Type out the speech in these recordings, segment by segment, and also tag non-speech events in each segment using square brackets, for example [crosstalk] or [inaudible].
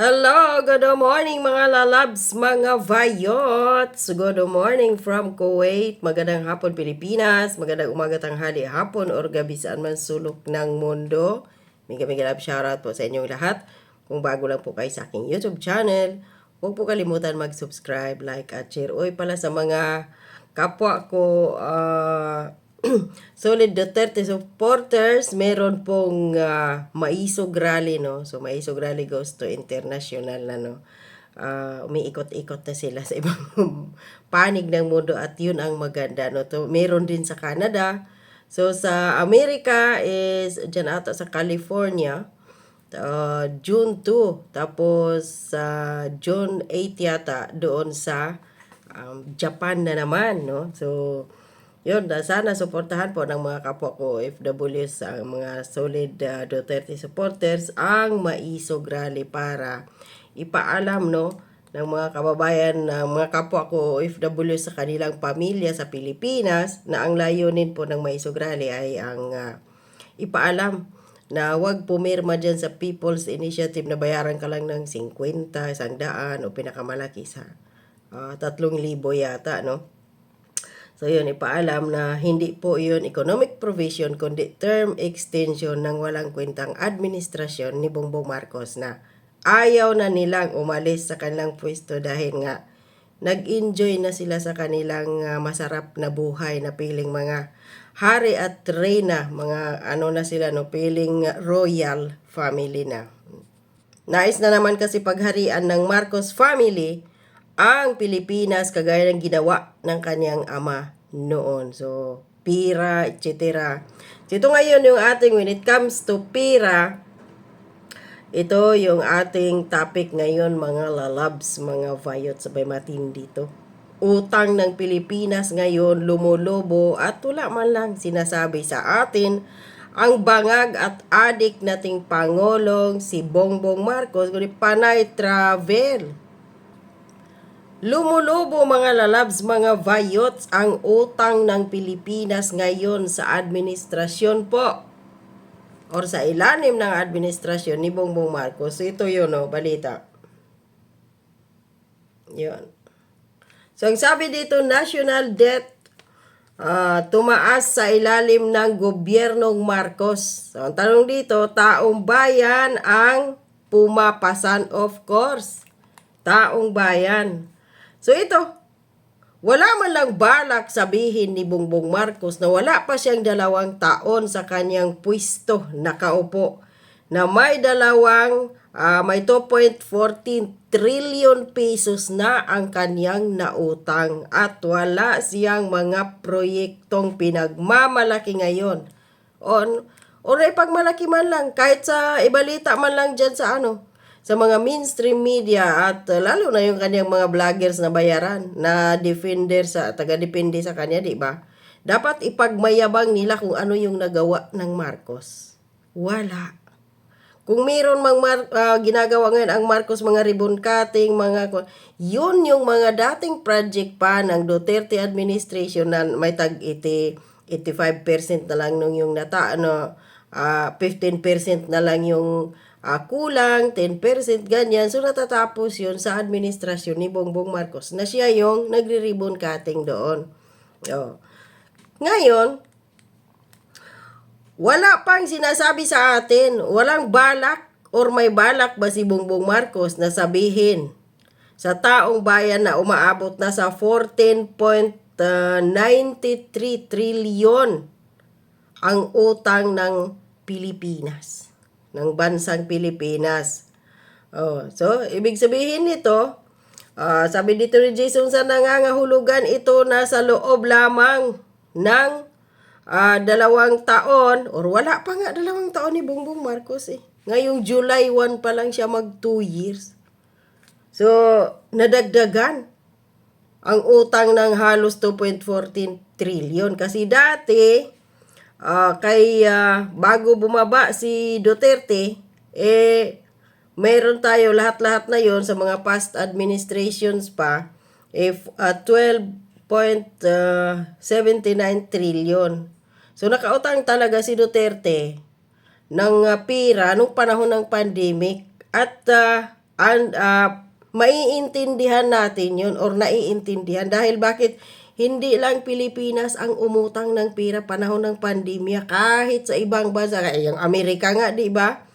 Hello, good morning mga lalabs, mga vayots. Good morning from Kuwait. Magandang hapon Pilipinas. Magandang umaga tanghali hapon or gabi saan man sulok ng mundo. Mega mega love shoutout po sa inyong lahat. Kung bago lang po kayo sa aking YouTube channel, huwag po kalimutan mag-subscribe, like at share. Uy pala sa mga kapwa ko ah, [clears throat] Solid Duterte supporters, meron pong uh, Maisog Rally, no? So, Maisog Rally goes to international na, no? Uh, umiikot-ikot na sila sa ibang [laughs] panig ng mundo at yun ang maganda, no? To, meron din sa Canada. So, sa Amerika is, dyan ata sa California, uh, June 2. Tapos, sa June 8 yata, doon sa um, Japan na naman, no? So, yun, sana suportahan po ng mga kapwa ko OFWs, ang mga solid uh, Duterte supporters, ang maisog rally para ipaalam no ng mga kababayan, ng mga kapwa ko OFWs sa kanilang pamilya sa Pilipinas na ang layunin po ng maisog rally ay ang uh, ipaalam na huwag pumirma dyan sa People's Initiative na bayaran ka lang ng 50, 100 o pinakamalaki sa uh, 3,000 yata, no? So yun, ipaalam na hindi po yun economic provision kundi term extension ng walang kwentang administrasyon ni Bongbong Marcos na ayaw na nilang umalis sa kanilang pwesto dahil nga nag-enjoy na sila sa kanilang uh, masarap na buhay na piling mga hari at reyna, mga ano na sila no, piling royal family na. Nais na naman kasi pagharian ng Marcos family ang Pilipinas kagaya ng ginawa ng kanyang ama noon. So, pira, etc. So, ito ngayon yung ating, when it comes to pira, ito yung ating topic ngayon mga lalabs, mga vayot sabay matin dito. Utang ng Pilipinas ngayon lumulobo at wala man lang sinasabi sa atin ang bangag at adik nating Pangulong si Bongbong Marcos kundi panay travel Lumulubo mga lalabs, mga vayots ang utang ng Pilipinas ngayon sa administrasyon po or sa ilalim ng administrasyon ni Bongbong Marcos. Ito yun, no, balita. Yun. So, ang sabi dito, national debt uh, tumaas sa ilalim ng gobyernong Marcos. So, ang tanong dito, taong bayan ang pumapasan, of course. Taong bayan. So ito, wala man lang balak sabihin ni Bongbong Marcos na wala pa siyang dalawang taon sa kanyang pwisto nakaupo na may dalawang uh, may 2.14 trillion pesos na ang kanyang nautang at wala siyang mga proyektong pinagmamalaki ngayon. On, o pagmalaki man lang, kahit sa ibalita man lang dyan sa ano, sa mga mainstream media at uh, lalo na yung kanyang mga vloggers na bayaran na defender sa taga-depende sa kanya, di ba? Dapat ipagmayabang nila kung ano yung nagawa ng Marcos. Wala. Kung mayroon mang mar, uh, ginagawa ngayon ang Marcos mga ribbon cutting, mga yun yung mga dating project pa ng Duterte administration na may tag 80 85% na lang nung yung nata ano uh, 15% na lang yung uh, kulang, 10% ganyan. So natatapos yun sa administrasyon ni Bongbong Marcos na siya yung nagre-ribbon cutting doon. Oh. Ngayon, wala pang sinasabi sa atin, walang balak or may balak ba si Bongbong Marcos na sabihin sa taong bayan na umaabot na sa 14.93 trilyon ang utang ng Pilipinas ng bansang Pilipinas. Oh, so ibig sabihin nito, uh, sabi dito ni Jason sa nangangahulugan ito na sa loob lamang ng uh, dalawang taon or wala pa nga dalawang taon ni Bongbong Marcos eh. Ngayong July 1 pa lang siya mag 2 years. So, nadagdagan ang utang ng halos 2.14 trillion kasi dati uh, kay uh, bago bumaba si Duterte, eh, meron tayo lahat-lahat na yon sa mga past administrations pa, if uh, 12.79 trillion. So nakautang talaga si Duterte ng uh, pira nung panahon ng pandemic. At uh, and uh, maiintindihan natin yun or naiintindihan. Dahil bakit hindi lang Pilipinas ang umutang ng pera panahon ng pandemya kahit sa ibang bansa. Kaya yung Amerika nga di ba?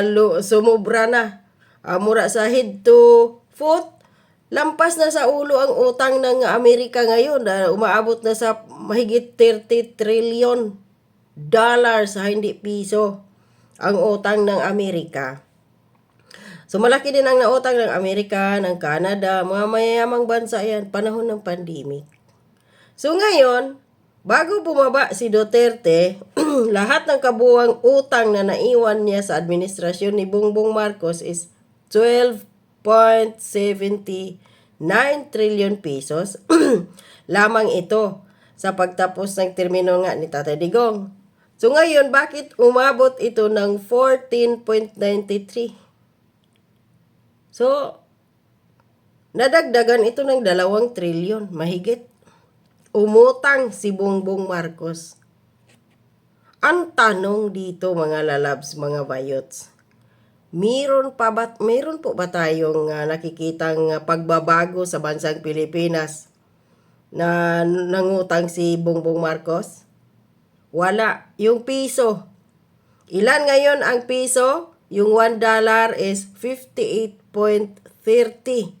Lu- sumubra na. Ah, mura sa head to foot. Lampas na sa ulo ang utang ng Amerika ngayon. Ah, umaabot na sa mahigit 30 trillion dollars hindi piso ang utang ng Amerika So malaki din ang nautang ng Amerika, ng Canada, mga mayayamang bansa yan, panahon ng pandemic. So ngayon, bago bumaba si Duterte, [clears throat] lahat ng kabuwang utang na naiwan niya sa administrasyon ni Bongbong Marcos is 12.79 trillion pesos. [clears throat] Lamang ito sa pagtapos ng termino nga ni Tatay Digong. So ngayon, bakit umabot ito ng 14.93? So, nadagdagan ito ng dalawang trilyon, mahigit. Umutang si Bongbong Marcos. Ang tanong dito mga lalabs, mga bayots, meron pa ba, meron po ba tayong uh, nakikitang uh, pagbabago sa bansang Pilipinas na nangutang si Bongbong Marcos? Wala. Yung piso. Ilan ngayon ang piso? Yung $1 is 58.30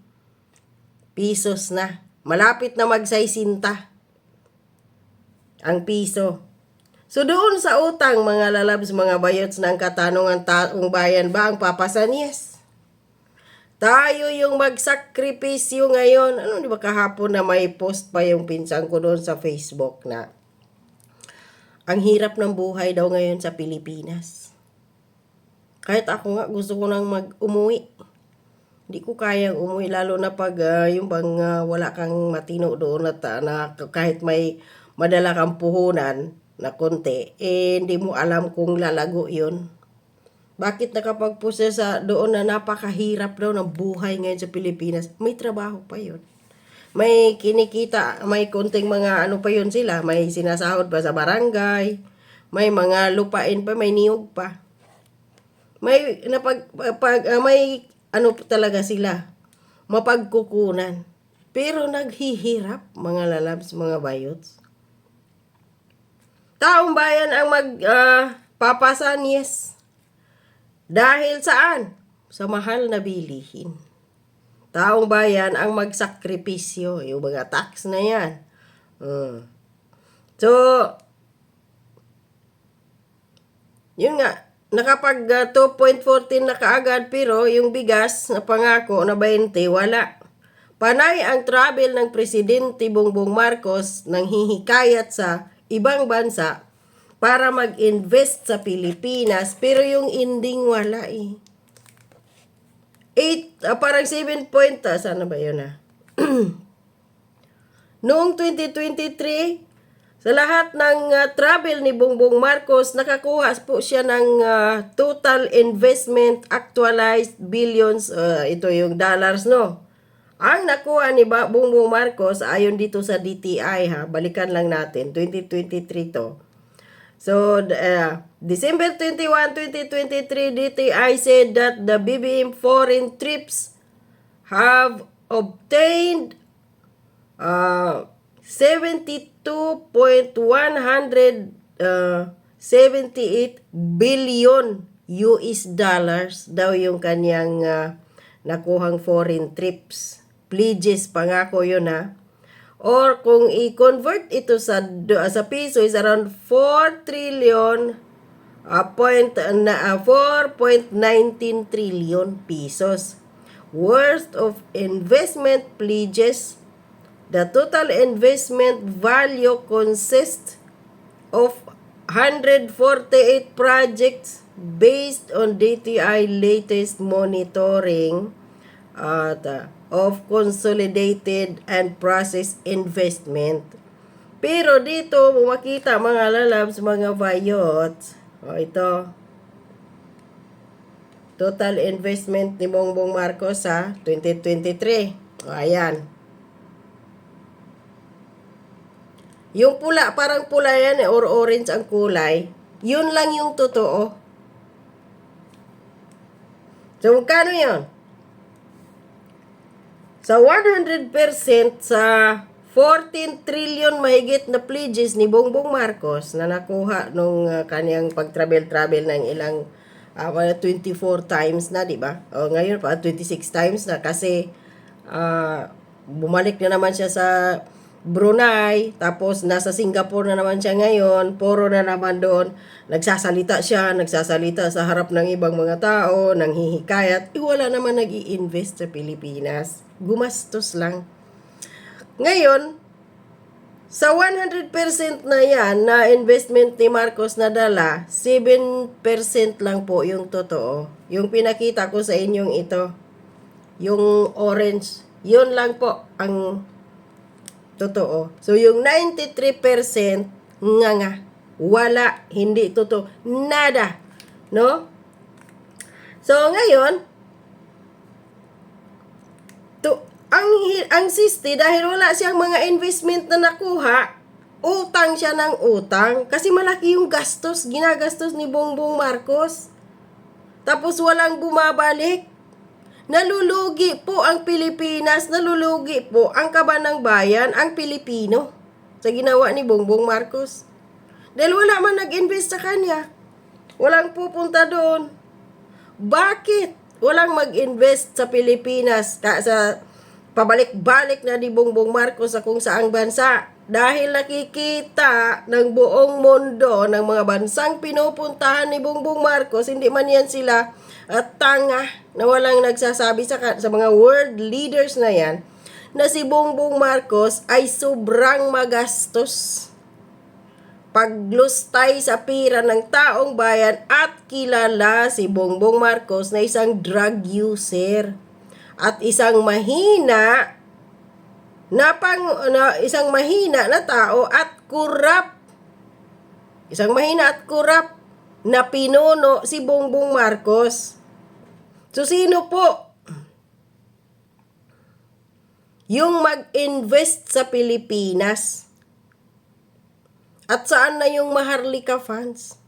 pesos na. Malapit na magsaysinta ang piso. So doon sa utang mga lalabs, mga bayots ng katanungan taong bayan ba ang papasan? Yes. Tayo yung magsakripisyo ngayon. Ano di ba kahapon na may post pa yung pinsan ko doon sa Facebook na ang hirap ng buhay daw ngayon sa Pilipinas. Kahit ako nga gusto ko nang mag-umuwi. Hindi ko kayang umuwi lalo na pag uh, yung bang uh, wala kang matino doon at uh, na kahit may madala kang puhunan na konti, eh hindi mo alam kung lalago yun. Bakit nakapagpusa sa doon na napakahirap daw ng buhay ngayon sa Pilipinas? May trabaho pa yun. May kinikita, may konting mga ano pa yun sila. May sinasahod pa sa barangay. May mga lupain pa, may niyog pa may napag pag, uh, may ano talaga sila? Mapagkukunan. Pero naghihirap mga lalabs mga bayots. Taong bayan ang mag uh, papasan yes. Dahil saan? Sa mahal na bilihin. Taong bayan ang magsakripisyo yung mga tax na yan. Uh. so yun nga nakapag uh, 2.14 na kaagad pero yung bigas na pangako na 20 wala. Panay ang travel ng Presidente Bongbong Marcos nang hihikayat sa ibang bansa para mag-invest sa Pilipinas pero yung ending wala eh. 8, uh, parang 7 point, uh, sana ba yun ah? [clears throat] Noong 2023, sa lahat ng uh, travel ni Bongbong Marcos, nakakuha po siya ng uh, total investment actualized billions, uh, ito yung dollars, no? Ang nakuha ni Bongbong Marcos, ayon dito sa DTI, ha? Balikan lang natin, 2023 to. So, uh, December 21, 2023, DTI said that the BBM foreign trips have obtained uh, 72.178 uh, billion US dollars daw yung kanyang uh, nakuhang foreign trips. Pledges, pangako yun ha. Or kung i-convert ito sa sa piso is around 4 trillion uh, point na uh, 4.19 trillion pesos worth of investment pledges The total investment value consists of 148 projects based on DTI latest monitoring uh, of consolidated and process investment. Pero dito, makita mga lalabs, mga vayots. O ito. Total investment ni Bongbong Marcos sa 2023. O ayan. Yung pula, parang pula yan eh, or orange ang kulay. Yun lang yung totoo. So, magkano yun? Sa 100% sa 14 trillion mahigit na pledges ni Bongbong Marcos na nakuha nung uh, kanyang pag-travel-travel ng ilang uh, mga 24 times na, di ba? O ngayon pa 26 times na kasi uh, bumalik na naman siya sa Brunei, tapos nasa Singapore na naman siya ngayon, puro na naman doon, nagsasalita siya, nagsasalita sa harap ng ibang mga tao, nang hihikayat, eh, wala naman nag invest sa Pilipinas. Gumastos lang. Ngayon, sa 100% na yan na investment ni Marcos na dala, 7% lang po yung totoo. Yung pinakita ko sa inyong ito, yung orange, yun lang po ang totoo. So, yung 93% nga nga, wala, hindi totoo, nada, no? So, ngayon, to, ang, ang sisti, dahil wala siyang mga investment na nakuha, utang siya ng utang, kasi malaki yung gastos, ginagastos ni Bongbong Marcos. Tapos walang bumabalik. Nalulugi po ang Pilipinas, nalulugi po ang kaban ng bayan, ang Pilipino sa ginawa ni Bongbong Marcos. Dahil wala man nag-invest sa kanya. Walang pupunta doon. Bakit walang mag-invest sa Pilipinas ka sa pabalik-balik na ni Bongbong Marcos sa kung saang bansa? Dahil nakikita ng buong mundo ng mga bansang pinupuntahan ni Bongbong Marcos, hindi man yan sila at tanga na walang nagsasabi sa, sa mga world leaders na yan na si Bongbong Marcos ay sobrang magastos paglustay sa pira ng taong bayan at kilala si Bongbong Marcos na isang drug user at isang mahina na pang na isang mahina na tao at kurap isang mahina at kurap na pinuno si Bongbong Marcos. So sino po yung mag-invest sa Pilipinas? At saan na yung Maharlika funds?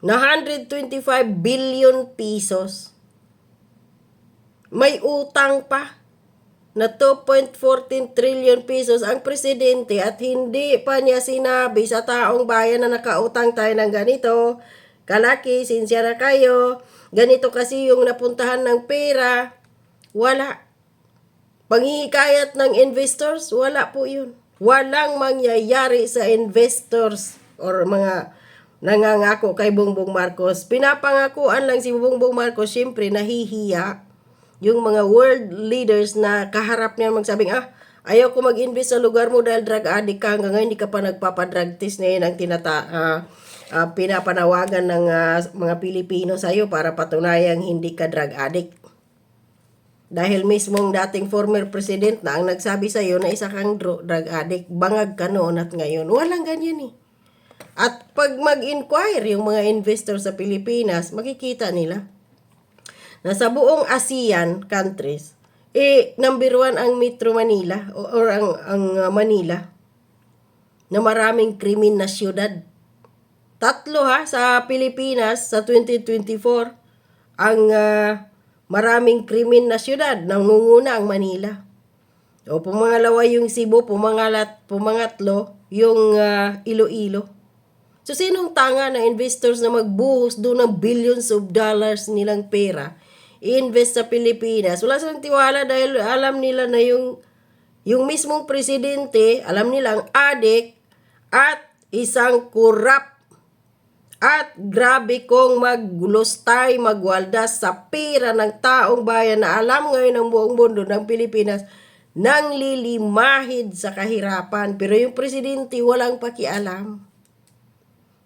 Na 125 billion pesos. May utang pa na 2.14 trillion pesos ang presidente at hindi pa niya sinabi sa taong bayan na nakautang tayo ng ganito. Kalaki, sinsya na kayo. Ganito kasi yung napuntahan ng pera. Wala. Panghihikayat ng investors, wala po yun. Walang mangyayari sa investors or mga nangangako kay Bongbong Marcos. Pinapangakuan lang si Bongbong Marcos, syempre nahihiya yung mga world leaders na kaharap niya magsabing, ah, ayaw ko mag-invest sa lugar mo dahil drug addict ka, hanggang ngayon hindi ka pa nagpapadrug test na yun ang tinata, ah, ah, pinapanawagan ng ah, mga Pilipino sa'yo para patunayang hindi ka drug addict. Dahil mismong dating former president na ang nagsabi sa iyo na isa kang drug addict, bangag ka noon at ngayon. Walang ganyan eh. At pag mag-inquire yung mga investor sa Pilipinas, makikita nila na sa buong ASEAN countries, eh, number one ang Metro Manila o, or ang, ang uh, Manila na maraming krimen na syudad. Tatlo ha, sa Pilipinas sa 2024, ang uh, maraming krimen na syudad, nangunguna ang Manila. O pumangalawa yung Cebu, pumangalat, pumangatlo yung uh, Iloilo. So sinong tanga na investors na magbuhos doon ng billions of dollars nilang pera i-invest sa Pilipinas. Wala silang tiwala dahil alam nila na yung yung mismong presidente, alam nilang adik at isang kurap at grabe kong maglustay, magwaldas sa pira ng taong bayan na alam ngayon ng buong mundo ng Pilipinas nang lilimahid sa kahirapan. Pero yung presidente walang pakialam.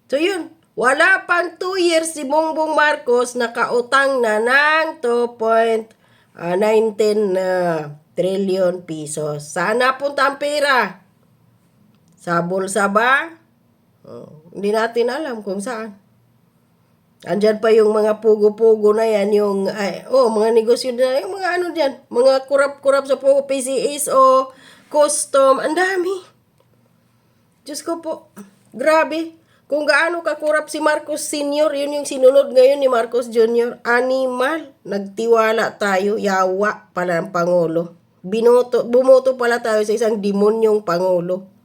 So yun, wala pang 2 years si Bongbong Marcos nakautang na ng 2.19 uh, trillion pesos. Saan napunta ang pera? Sa bulsa ba? Oh, hindi natin alam kung saan. Andyan pa yung mga pugo-pugo na yan, yung, ay, oh, mga negosyo na, yung mga ano dyan, mga kurap-kurap sa pugo, PCS o custom, ang dami. Diyos ko po, grabe. Kung gaano kakurap si Marcos Sr., yun yung sinunod ngayon ni Marcos Jr. Animal. Nagtiwala tayo, yawa pala ng Pangulo. binoto, bumoto pala tayo sa isang demonyong pangulo.